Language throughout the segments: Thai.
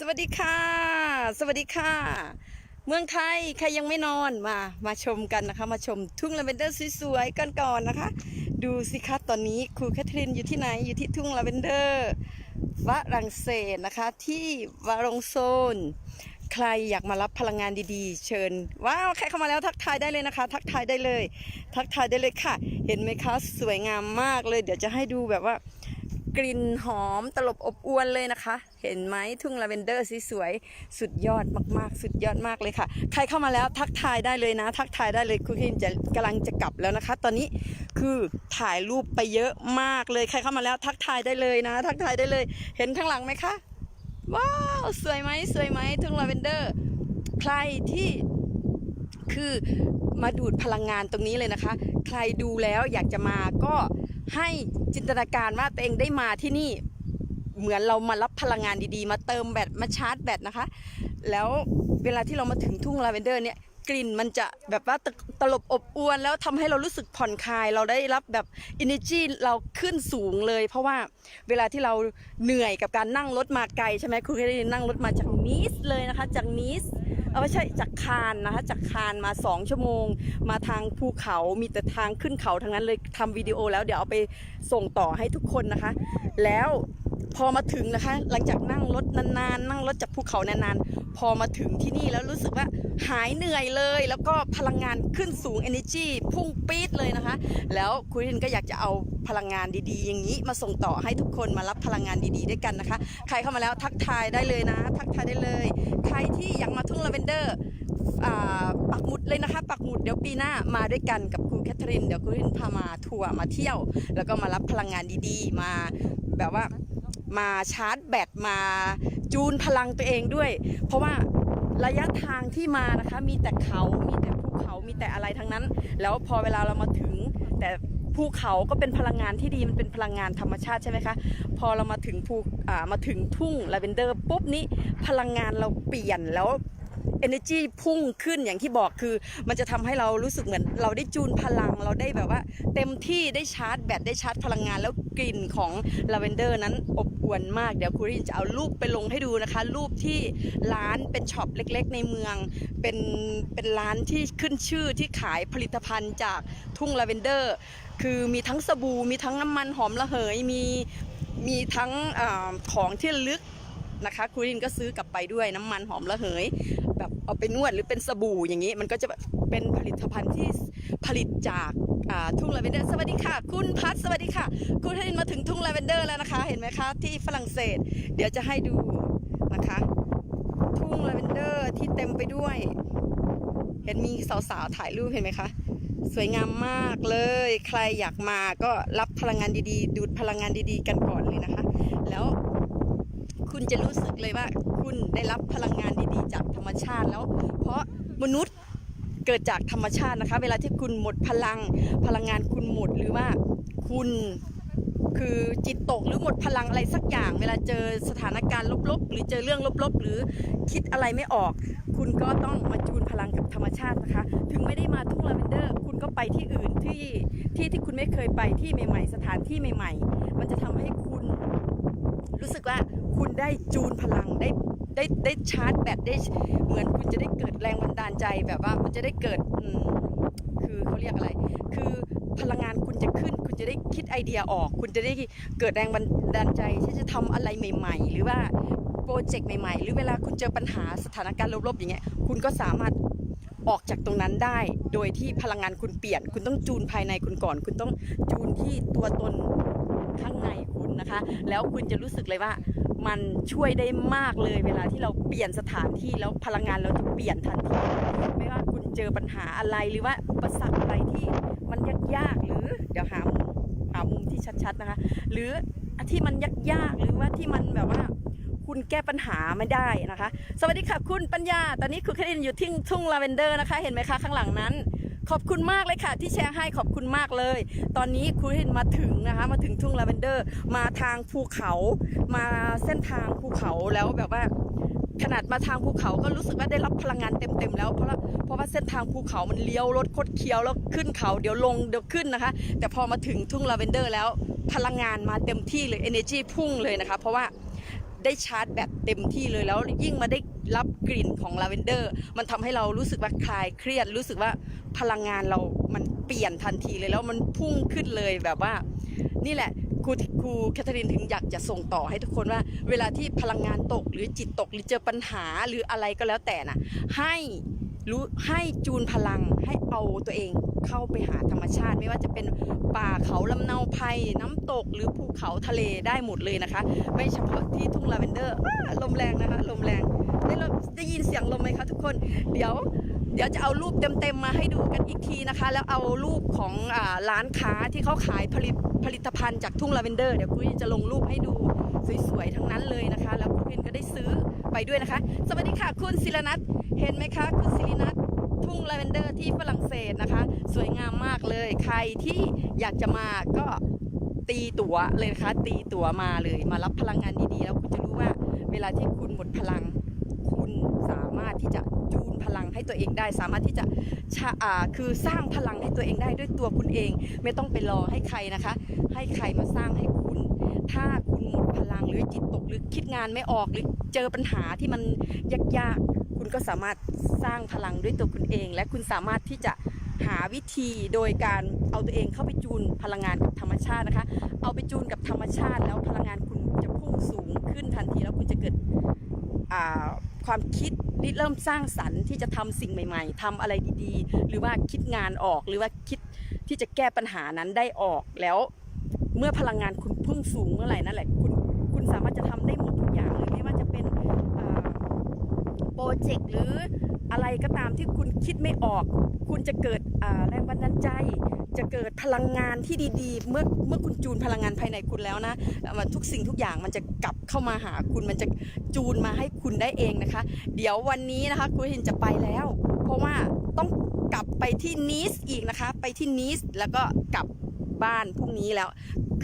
สวัสดีค่ะ สวัสดีค่ะ เมืองไทยใครยังไม่นอนมา มาชมกันนะคะ มาชมทุ่งลาเวนเดอร์สวยๆกันก่อนนะคะ ดูสิคะตอนนี้ครูแคทรีนอยู่ที่ไหนอยู่ที่ทุ่งลาเวนเดอร์ฝรั่งเศสนะคะที่วารงโซน ใครอยากมารับพลังงานดีๆ เชิญ ว้าวใครเข้ามาแล้วทักทายได้เลยนะคะ ทักทายได้เลย ทักทายได้เลยค่ะ เห็นไหมคะสวยงามมากเลย เดี๋ยวจะให้ดูแบบว่า กลิ่นหอมตลบอบอวนเลยนะคะ เห็นไหมทุ่งลาเวนเดอร์สวยๆสุดยอดมากๆ สุดยอดมากเลยค่ะ ใครเข้ามาแล้วทักทายได้เลยนะ ทักทายได้เลยคุณคิมจะกำลังจะกลับแล้วนะคะ ตอนนี้คือถ่ายรูปไปเยอะมากเลยใครเข้ามาแล้วทักทายได้เลยนะ ทักทายได้เลย เห็นข้างหลังไหมคะว้าวสวยไหมสวยไหมทุ่งลาเวนเดอร์ ใครที่คือมาดูดพลังงานตรงนี้เลยนะคะ ใครดูแล้วอยากจะมาก็ ให้จินตนาการว่าตัวเองได้มาที่นี่เหมือนเรามารับพลังงานดีๆ มาเติมแบตมาชาร์จแบตนะคะ แล้วเวลาที่เรามาถึงทุ่งลาเวนเดอร์เนี่ยกลิ่นมันจะแบบว่าตตลบอบอวนแล้วทำให้เรารู้สึกผ่อนคลาย เราได้รับแบบ energy เราขึ้นสูงเลย เพราะว่าเวลาที่เราเหนื่อยกับการนั่งรถมาไกลใช่ไหมคุณเคยได้นั่งรถมาจากนิสเลยนะคะ จากนิส อไม่ใช่จากคานนะคะจากคานมา 2 ชั่วโมง มาทางภูเขามีแต่ทางขึ้นเขาทั้งนั้นเลยทำวิดีโอแล้วเดี๋ยวเอาไปส่งต่อให้ทุกคนนะคะ แล้วพอมาถึงนะคะ หลังจากนั่งรถนานๆ นั่งรถจากภูเขานานๆ พอมาถึงที่นี่แล้วรู้สึกว่า หายเหนื่อยเลย แล้วก็พลังงานขึ้นสูง energy พุ่งปี๊ดเลยนะคะ แล้วคุณรินก็อยากจะเอาพลังงานดีๆ อย่างนี้มาส่งต่อให้ทุกคนมารับพลังงานดีๆด้วยกันนะคะ ใครเข้ามาแล้วทักทายได้เลยนะ ทักทายได้เลย ใครที่อยากมาทุ่งลาเวนเดอร์ปักหมุดเลยนะคะ ปักหมุดเดี๋ยวปีหน้ามาด้วยกันกับครูแคทเธอรีนเดี๋ยวครูแคทเธอรีนพามาทัวร์มาเที่ยว แล้วก็มารับพลังงานดีๆ มาแบบว่ามาชาร์จแบตมาจูนพลังตัวเองด้วย เพราะว่า ระยะทางที่มานะคะ มีแต่เขามีแต่ภูเขามีแต่อะไรทั้งนั้น แล้วพอเวลาเรามาถึง แต่ภูเขาก็เป็นพลังงานที่ดีมันเป็นพลังงานธรรมชาติใช่ไหมคะ พอเรามาถึงภูอ่ามาถึงทุ่งลาเวนเดอร์ปุ๊บนี้พลังงานเราเปลี่ยนแล้ว energy พุ่งขึ้นอย่างที่บอกคือ มันจะทำให้เรารู้สึกเหมือน เราได้จูนพลังเราได้แบบว่า เต็มที่ได้ชาร์จแบตได้ชาร์จพลังงานแล้วกลิ่นของลาเวนเดอร์นั้นอบ วลมากเดี๋ยวครูรินจะเอารูปไปลงให้ดูนะคะ รูปที่ร้านเป็นช็อปเล็กๆ ในเมือง เป็นเป็นร้านที่ขึ้นชื่อที่ขายผลิตภัณฑ์จากทุ่งลาเวนเดอร์ คือมีทั้งสบู่มีทั้งน้ำมันหอมระเหยมีมีทั้งอาของที่ลึกนะคะครูรินก็ซื้อกลับไปด้วยน้ำมันหอมระเหยแบบเอาไปนวดหรือเป็นสบู่อย่างนี้ มันก็จะเป็นผลิตภัณฑ์ที่ผลิตจาก ทุ่งลาเวนเดอร์สวัสดีค่ะ คุณพัทสวัสดีค่ะ คุณทรินมาถึงทุ่งลาเวนเดอร์แล้วนะคะ เห็นไหมคะ ที่ฝรั่งเศส เดี๋ยวจะให้ดูนะคะ ทุ่งลาเวนเดอร์ที่เต็มไปด้วย เห็นมีสาวๆถ่ายรูปเห็นไหมคะ สวยงามมากเลย ใครอยากมาก็รับพลังงานดีๆ ดูดพลังงานดีๆ กันก่อนเลยนะคะ แล้วคุณจะรู้สึกเลยว่า คุณได้รับพลังงานดีๆ จากธรรมชาติแล้ว เพราะมนุษย์ เกิดจากธรรมชาตินะคะ เวลาที่คุณหมดพลังพลังงานคุณหมดหรือว่าคุณคือจิตตกหรือหมดพลังอะไรสักอย่าง เวลาเจอสถานการณ์ลบๆ หรือเจอเรื่องลบๆ หรือคิดอะไรไม่ออก คุณก็ต้องมาจูนพลังกับธรรมชาตินะคะ ถึงไม่ได้มาทุ่งลาเวนเดอร์ คุณก็ไปที่อื่นที่ที่ที่คุณไม่เคยไปที่ใหม่ๆ สถานที่ใหม่ ๆ มันจะทำให้คุณ รู้สึกว่าคุณได้จูนพลังได้ ได้ได้ชาร์จแบตได้เหมือนคุณจะได้เกิดแรงบันดาลใจแบบว่ามันจะได้เกิดคือเขาเรียกอะไร คือพลังงานคุณจะขึ้น คุณจะได้คิดไอเดียออก คุณจะได้เกิดแรงบันดาลใจที่จะทำอะไรใหม่ ๆ หรือว่าโปรเจกต์ใหม่ ๆ หรือเวลาคุณเจอปัญหาสถานการณ์ลบๆอย่างเงี้ยคุณก็สามารถออกจากตรงนั้นได้ โดยที่พลังงานคุณเปลี่ยน คุณต้องจูนภายในคุณก่อน คุณต้องจูนที่ตัวตนข้างในคุณนะคะ แล้วคุณจะรู้สึกเลยว่า มันช่วยได้มากเลยเวลาที่เราเปลี่ยนสถานที่แล้วพลังงานเราจะเปลี่ยนทันที ไม่ว่าคุณเจอปัญหาอะไรหรือว่าอุปสรรคอะไรที่มันยากๆหรือเดี๋ยวหามุมหามุมที่ชัดๆนะคะ หรือที่มันยากๆหรือว่าที่มันแบบว่าคุณแก้ปัญหาไม่ได้นะคะ สวัสดีค่ะคุณปัญญา ตอนนี้คุณคดินอยู่ที่ทุ่งลาเวนเดอร์นะคะ เห็นไหมคะข้างหลังนั้น ขอบคุณมากเลยค่ะ ที่แชร์ให้ขอบคุณมากเลย ตอนนี้คุณเห็นมาถึงนะคะ มาถึงทุ่งลาเวนเดอร์ มาทางภูเขามาเส้นทางภูเขาแล้วแบบว่าขนาดมาทางภูเขาก็รู้สึกว่าได้รับพลังงานเต็มๆแล้วเพราะว่าเพราะว่าเส้นทางภูเขามันเลี้ยวรถคดเคี้ยวแล้วขึ้นเขาเดี๋ยวลงเดี๋ยวขึ้นนะคะ แต่พอมาถึงทุ่งลาเวนเดอร์แล้วพลังงานมาเต็มที่เลย energy พุ่งเลยนะคะ เพราะว่า ได้ชาร์จแบตเต็มที่เลยแล้วยิ่งมาได้รับกลิ่นของลาเวนเดอร์ มันทำให้เรารู้สึกว่าคลายเครียด รู้สึกว่าพลังงานเรามันเปลี่ยนทันทีเลยแล้วมันพุ่งขึ้นเลยแบบว่า นี่แหละครูครูแคทเธอรีนถึงอยากจะส่งต่อให้ทุกคนว่า เวลาที่พลังงานตกหรือจิตตกหรือเจอปัญหาหรืออะไรก็แล้วแต่น่ะให้รู้ให้จูนพลังให้เอาตัวเอง เข้าไปหาธรรมชาติ ไม่ว่าจะเป็นป่าเขาลำเนาไพรน้ำตกหรือภูเขาทะเลได้หมดเลยนะคะ ไม่เฉพาะที่ทุ่งลาเวนเดอร์ลมแรงนะคะ ลมแรงได้ได้ยินเสียงลมไหมคะทุกคน เดี๋ยวเดี๋ยวจะเอารูปเต็มๆมาให้ดูกันอีกทีนะคะ แล้วเอารูปของอร้านค้าที่เขาขายผลิตผลิตภัณฑ์จากทุ่งลาเวนเดอร์เดี๋ยวคุยจะลงรูปให้ดูสวยๆทั้งนั้นเลยนะคะ แล้วคุณเพนก็ได้ซื้อไปด้วยนะคะ สวัสดีค่ะ คุณศิรนัทเห็นไหมคะ คุณศิรินัท ทุ่งลาเวนเดอร์ที่ฝรั่งเศสนะคะ สวยงามมากเลย ใครที่อยากจะมาก็ตีตั๋วเลยนะคะ ตีตั๋วมาเลยมารับพลังงานดีๆ แล้วคุณจะรู้ว่าเวลาที่คุณหมดพลัง คุณสามารถที่จะจูนพลังให้ตัวเองได้ สามารถที่จะชะอ่าคือสร้างพลังให้ตัวเองได้ด้วยตัวคุณเอง ไม่ต้องไปรอให้ใครนะคะ ให้ใครมาสร้างให้คุณ ถ้าคุณหมดพลังหรือจิตตกหรือคิดงานไม่ออกหรือเจอปัญหาที่มันยากๆ คุณก็สามารถสร้างพลังด้วยตัวคุณเอง และคุณสามารถที่จะหาวิธีโดยการเอาตัวเองเข้าไปจูนพลังงานกับธรรมชาตินะคะ เอาไปจูนกับธรรมชาติ แล้วพลังงานคุณจะพุ่งสูงขึ้นทันทีแล้วคุณจะเกิดความคิดริเริ่มสร้างสรรค์ที่จะทำสิ่งใหม่ ๆทำอะไรดีๆ หรือว่าคิดงานออกหรือว่าคิดที่จะแก้ปัญหานั้นได้ออกแล้ว เมื่อพลังงานคุณพุ่งสูงเมื่อไหร่นั่นแหละคุณคุณสามารถจะทำได้หมดทุกอย่างเลยไม่ว่าจะเป็นอ่าโปร เจกต์หรืออะไรก็ตามที่คุณคิดไม่ออก คุณจะเกิดแรงบันดาลใจ จะเกิดพลังงานที่ดีๆ เมื่อเมื่อคุณจูนพลังงานภายในคุณแล้วนะเอ่อทุกสิ่งทุกอย่างมันจะกลับเข้ามาหาคุณมันจะจูนมาให้คุณได้เองนะคะ เดี๋ยววันนี้นะคะคุณหินจะไปแล้ว เพราะว่าต้องกลับไปที่นีสอีกนะคะ ไปที่นีสแล้วก็กลับบ้านพรุ่งนี้แล้ว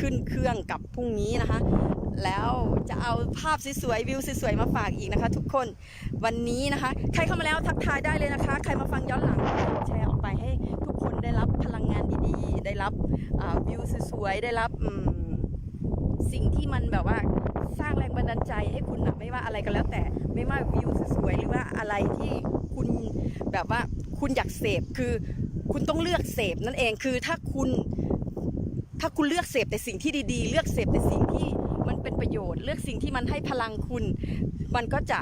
ขึ้นเครื่องกลับพรุ่งนี้นะคะ แล้วจะเอาภาพสวยๆวิวสวยๆมาฝากอีกนะคะ ทุกคนวันนี้นะคะ ใครเข้ามาแล้วทักทายได้เลยนะคะ ใครมาฟังย้อนหลังแชร์ออกไปให้ทุกคนได้รับพลังงานดีๆ ได้รับวิวสวยๆได้รับสิ่งที่มันแบบว่าสร้างแรงบันดาลใจให้คุณนะไม่ว่าอะไรก็แล้วแต่ไม่ว่าวิวสวยๆหรือว่าอะไรที่คุณแบบว่าคุณอยากเสพคือคุณต้องเลือกเสพนั่นเองคือถ้าคุณถ้าคุณเลือกเสพแต่สิ่งที่ดีๆ เลือกเสพแต่สิ่งที่ เป็นประโยชน์ เลือกสิ่งที่มันให้พลังคุณ มันก็จะ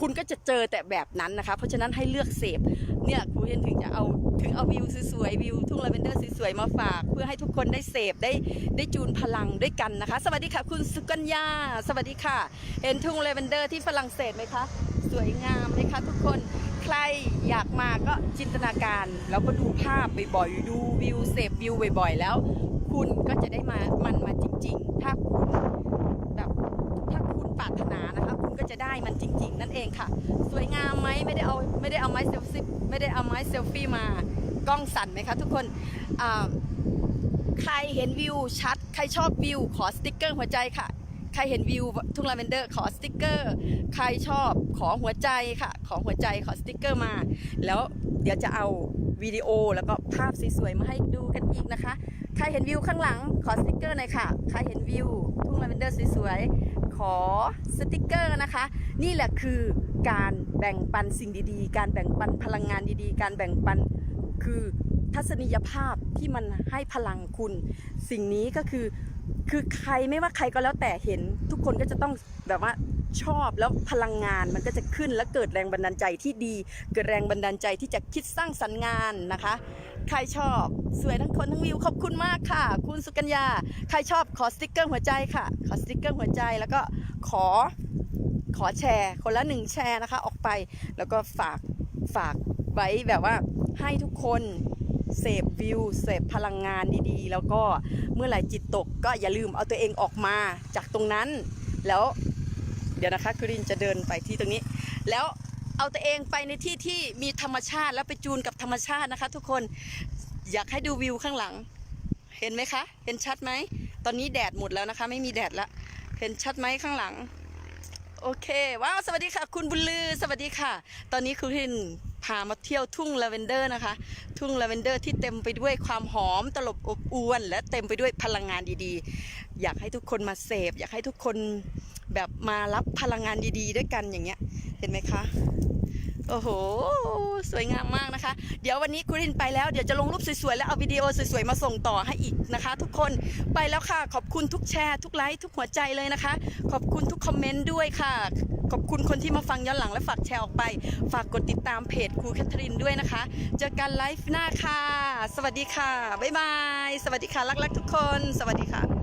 คุณก็จะเจอแต่แบบนั้นนะคะ เพราะฉะนั้นให้เลือกเสพเนี่ยครูเห็นถึงจะเอาถึงเอาวิวสวยๆวิวทุ่งลาเวนเดอร์สวยๆมาฝาก เพื่อให้ทุกคนได้เสพได้ได้จูนพลังด้วยกันนะคะ สวัสดีค่ะ คุณสุกัญญาสวัสดีค่ะ เห็นทุ่งลาเวนเดอร์ที่ฝรั่งเศสไหมคะ สวยงามไหมคะทุกคนใครอยากมาก็จินตนาการแล้วก็ดูภาพบ่อยๆดูวิวเสพวิวบ่อยๆแล้ว คุณก็จะได้มามันมาจริง ๆ ถ้าคุณแบบถ้าคุณปรารถนานะคะ คุณก็ จะได้มันจริง ๆ นั่นเองค่ะ สวยงามไหมไม่ได้เอาไม่ได้เอาไม้เซลฟี่ไม่ได้เอาไม้เซลฟี่มากล้องสั่นไหมคะทุกคนใครเห็นวิวชัด ใครชอบวิวขอสติ๊กเกอร์หัวใจค่ะ ใครเห็นวิวทุ่งลาเวนเดอร์ขอสติ๊กเกอร์ ใครชอบขอหัวใจค่ะ ขอหัวใจขอสติ๊กเกอร์มา แล้วเดี๋ยวจะเอาวิดีโอแล้วก็ภาพสวยๆมาให้ดูกันอีกนะคะ ใครเห็นวิวข้างหลังขอสติกเกอร์หน่อยค่ะ ใครเห็นวิวทุ่งลาเวนเดอร์สวยๆ ขอสติกเกอร์นะคะ นี่แหละคือการแบ่งปันสิ่งดีๆ การแบ่งปันพลังงานดีๆ การแบ่งปันคือทัศนียภาพที่มันให้พลังคุณ สิ่งนี้ก็คือคือใครไม่ว่าใครก็แล้วแต่เห็นทุกคนก็จะต้องแบบว่า ชอบแล้วพลังงานมันก็จะขึ้นและเกิดแรงบันดาลใจที่ดี เกิดแรงบันดาลใจที่จะคิดสร้างสรรค์งานนะคะ ใครชอบสวยทั้งคนทั้งวิวขอบคุณมากค่ะ คุณสุกัญญาใครชอบขอสติกเกอร์หัวใจค่ะ ขอสติกเกอร์หัวใจแล้วก็ขอขอแชร์คนละหนึ่งแชร์นะคะ ออกไปแล้วก็ฝากฝากไว้แบบว่าให้ทุกคนเสพวิวเสพพลังงานดีๆ แล้วก็เมื่อไหร่จิตตกก็อย่าลืมเอาตัวเองออกมาจากตรงนั้น แล้ว เดี๋ยวนะคะครินจะเดินไปที่ตรงนี้ แล้วเอาตัวเองไปในที่ที่มีธรรมชาติแล้วไปจูนกับธรรมชาตินะคะ ทุกคนอยากให้ดูวิวข้างหลัง เห็นไหมคะ เห็นชัดไหม ตอนนี้แดดหมดแล้วนะคะ ไม่มีแดดละเห็นชัดไหมข้างหลัง โอเคว้าวสวัสดีค่ะ คุณบุญลือสวัสดีค่ะ ตอนนี้คุณทินพามาเที่ยวทุ่งลาเวนเดอร์นะคะ ทุ่งลาเวนเดอร์ที่เต็มไปด้วยความหอมตลบอบอวน และเต็มไปด้วยพลังงานดีๆ อยากให้ทุกคนมาเสพอยากให้ทุกคน แบบมารับพลังงานดีๆ ด้วยกันอย่างเงี้ย เห็นไหมคะ โอ้โห สวยงามมากนะคะ เดี๋ยววันนี้ครูรินไปแล้วเดี๋ยวจะลงรูปสวยๆ แล้วเอาวิดีโอสวยๆ มาส่งต่อให้อีกนะคะ ทุกคนไปแล้วค่ะ ขอบคุณทุกแชร์ ทุกไลค์ทุกหัวใจเลยนะคะ ขอบคุณทุกคอมเมนต์ด้วยค่ะขอบคุณคนที่มาฟังย้อนหลังและฝากแชร์ออกไป ฝากกดติดตามเพจครูแคทเธอรีนด้วยนะคะ เจอกันไลฟ์หน้าค่ะ สวัสดีค่ะ บ๊ายบาย สวัสดีค่ะ รักๆทุกคน สวัสดีค่ะ